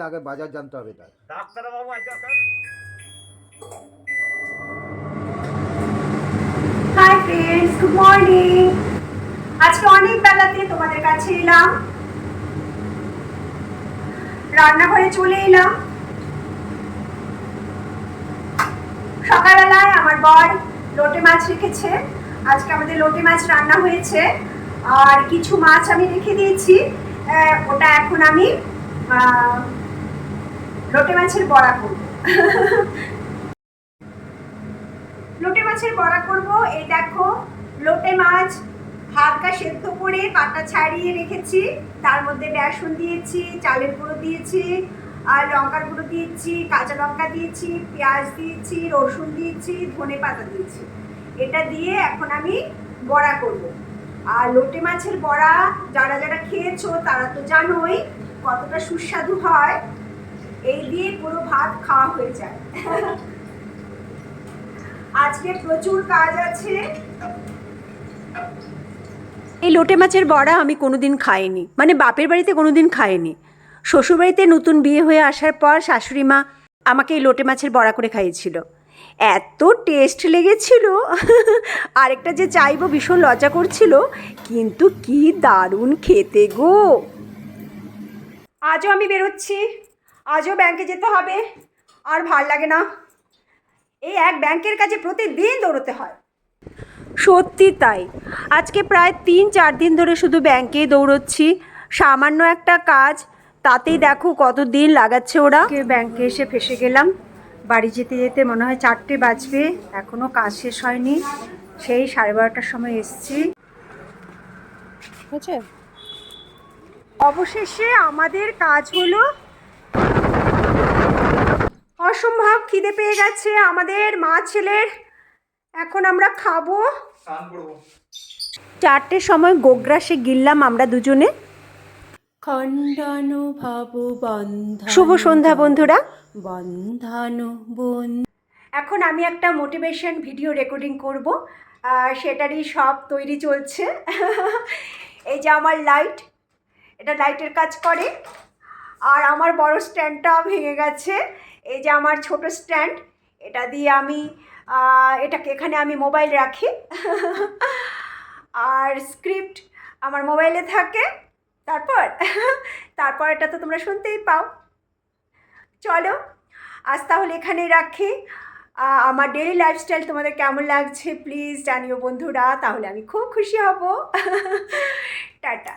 আগে বাজার জানতে হবে তার। ডাক্তারবাবু হাই ফ্রেন্ডস গুড মর্নিং আজকে অনেক বেলাতে তোমাদের কাছে এলাম। রান্নাঘরে চলে এলাম। সকালবেলায় আমার বর লোটে মাছ রেখেছে। আজকে আমাদের লোটে মাছ রান্না হয়েছে। আর কিছু মাছ আমি রেখে দিয়েছি। আহ, ওটা এখন আমি আহ, লোটে মাছের বড়া করব। লোটে মাছের বড়া করব। এই দেখো, লোটে মাছ হালকা সেদ্ধ করে কাটা ছাড়িয়ে রেখেছি। তার মধ্যে বেসন দিয়েছি, চালের গুঁড়ো দিয়েছি, আর লঙ্কার গুঁড়ো দিয়েছি, কাঁচা লঙ্কা দিয়েছি, পেঁয়াজ দিয়েছি, রসুন দিয়েছি, ধনে পাতা দিয়েছি। এটা দিয়ে এখন আমি বড়া করব। আর লোটে মাছের বড়া যারা যারা খেয়েছো তারা তো জানোই কতটা সুস্বাদু হয়। এই দিয়ে পুরো ভাত খাওয়া হয়ে যায়। আজকে প্রচুর কাজ আছে। এই লোটে মাছের বড়া আমি কোনোদিন খাইনি। মানে বাপের বাড়িতে কোনোদিন খাইনি। শ্বশুরবাড়িতে নতুন বিয়ে হয়ে আসার পর শাশুড়ি মা আমাকে এই লোটে মাছের বড়া করে খাইয়েছিল। এত টেস্ট লেগেছিল। আরেকটা যে চাইব ভীষণ লজ্জা করছিল কিন্তু কি দারুণ খেতে গো। আজও আমি বেরোচ্ছি। আজও ব্যাংকে যেতে হবে। আর ভালো লাগে না। এই এক ব্যাংকের কাছে প্রতিদিন দৌড়তে হয়। সত্যি তাই। আজকে প্রায় তিন চার দিন ধরে শুধু ব্যাংকে দৌড়চ্ছি। সামান্য একটা কাজ তাতেই দেখো কত দিন লাগাচ্ছে ওরা। ব্যাংকে এসে ফেসে গেলাম। বাড়ি যেতে যেতে মনে হয় চারটে বাজবে। এখনও কাজ শেষ হয়নি। সেই সাড়ে বারোটার সময় এসছি। আছে অবশেষে আমাদের কাজ হলো খিদে পেয়ে গেছে আমাদের মা ছেলের। এখন আমরা খাব। চারটের সময় গোগ্রাসে গিললাম আমরা দুজনে। খণ্ডানুভব বন্ধন শুভ সন্ধ্যা বন্ধুরা। বন্ধানু বন এখন আমি একটা মোটিভেশন ভিডিও রেকর্ডিং করব। আর সেটারই সব তৈরি চলছে। এই যে আমার লাইট এটা লাইটের কাজ করে। আর আমার বড় স্ট্যান্ডটা ভেঙে গেছে। এই যে আমার ছোট স্ট্যান্ড, এটা দিয়ে আমি এটাকে এখানে আমি মোবাইল রাখি। আর স্ক্রিপ্ট আমার মোবাইলে থাকে। তারপর তারপর এটা তো তোমরা শুনতেই পাও। চলো, আজ তাহলে এখানেই রাখি। আমার ডেলি লাইফস্টাইল তোমাদের কেমন লাগছে? প্লিজ জানিও বন্ধুরা, তাহলে আমি খুব খুশি হব। টাটা।